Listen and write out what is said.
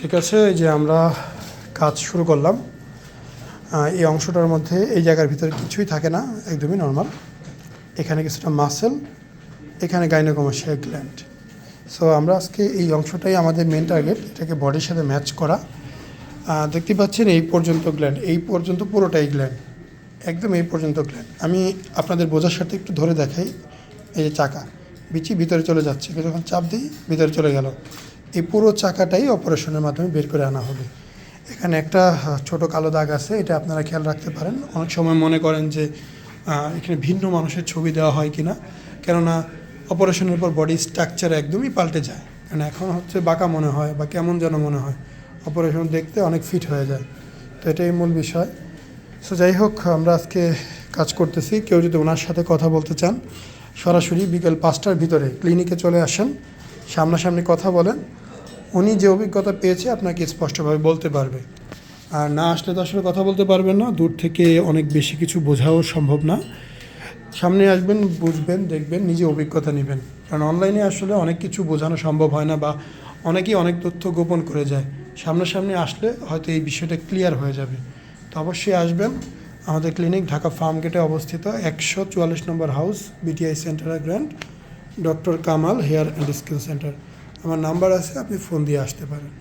ঠিক আছে, এই যে আমরা কাজ শুরু করলাম। এই অংশটার মধ্যে এই জায়গার ভিতরে কিছুই থাকে না, একদমই নর্মাল এখানে কিছুটা মাসেল এখানে গাইনোকমার্শিয়া গ্ল্যান্ড সো আমরা আজকে এই অংশটাই আমাদের মেন টার্গেট এটাকে বডির সাথে ম্যাচ করা। দেখতে পাচ্ছেন এই পর্যন্ত গ্ল্যান্ড এই পর্যন্ত পুরোটাই গ্ল্যান্ড একদম এই পর্যন্ত গ্ল্যান্ড আমি আপনাদের বোঝার সাথে একটু ধরে দেখাই, এই যে চাকা, বিচি ভিতরে চলে যাচ্ছে যখন চাপ দিই, ভিতরে চলে গেল। এই পুরো চাকাটাই অপারেশনের মাধ্যমে বের করে আনা হবে। এখানে একটা ছোট কালো দাগ আছে, এটা আপনারা খেয়াল রাখতে পারেন। অনেক সময় মনে করেন যে এখানে ভিন্ন মানুষের ছবি দেওয়া হয় কিনা, কেননা অপারেশনের পর বডি স্ট্রাকচার একদমই পাল্টে যায়। কারণ এখন হচ্ছে বাঁকা মনে হয় বা কেমন যেন মনে হয়। অপারেশন দেখতে অনেক ফিট হয়ে যায়। তো এটাই মূল বিষয়। সো যাই হোক, আমরা আজকে কাজ করতেছি। কেউ যদি ওনার সাথে কথা বলতে চান, সরাসরি বিকেল পাঁচটার ভিতরে ক্লিনিকে চলে আসেন, সামনাসামনি কথা বলেন। উনি যে অভিজ্ঞতা পেয়েছে আপনাকে স্পষ্টভাবে বলতে পারবে। আর না আসলে তো আসলে কথা বলতে পারবেন না, দূর থেকে অনেক বেশি কিছু বোঝাও সম্ভব না। সামনে আসবেন, বুঝবেন, দেখবেন, নিজে অভিজ্ঞতা নেবেন। কারণ অনলাইনে আসলে অনেক কিছু বোঝানো সম্ভব হয় না বা অনেকেই অনেক তথ্য গোপন করে যায়। সামনাসামনি আসলে হয়তো এই বিষয়টা ক্লিয়ার হয়ে যাবে। তো অবশ্যই আসবেন। আমাদের ক্লিনিক ঢাকা ফার্ম গেটে অবস্থিত একশো চুয়াল্লিশ নম্বর house, BTI centre grand, doctor Kamal hair and skin centre. আমার নাম্বার আছে আপনি ফোন দিয়ে আসতে পারেন।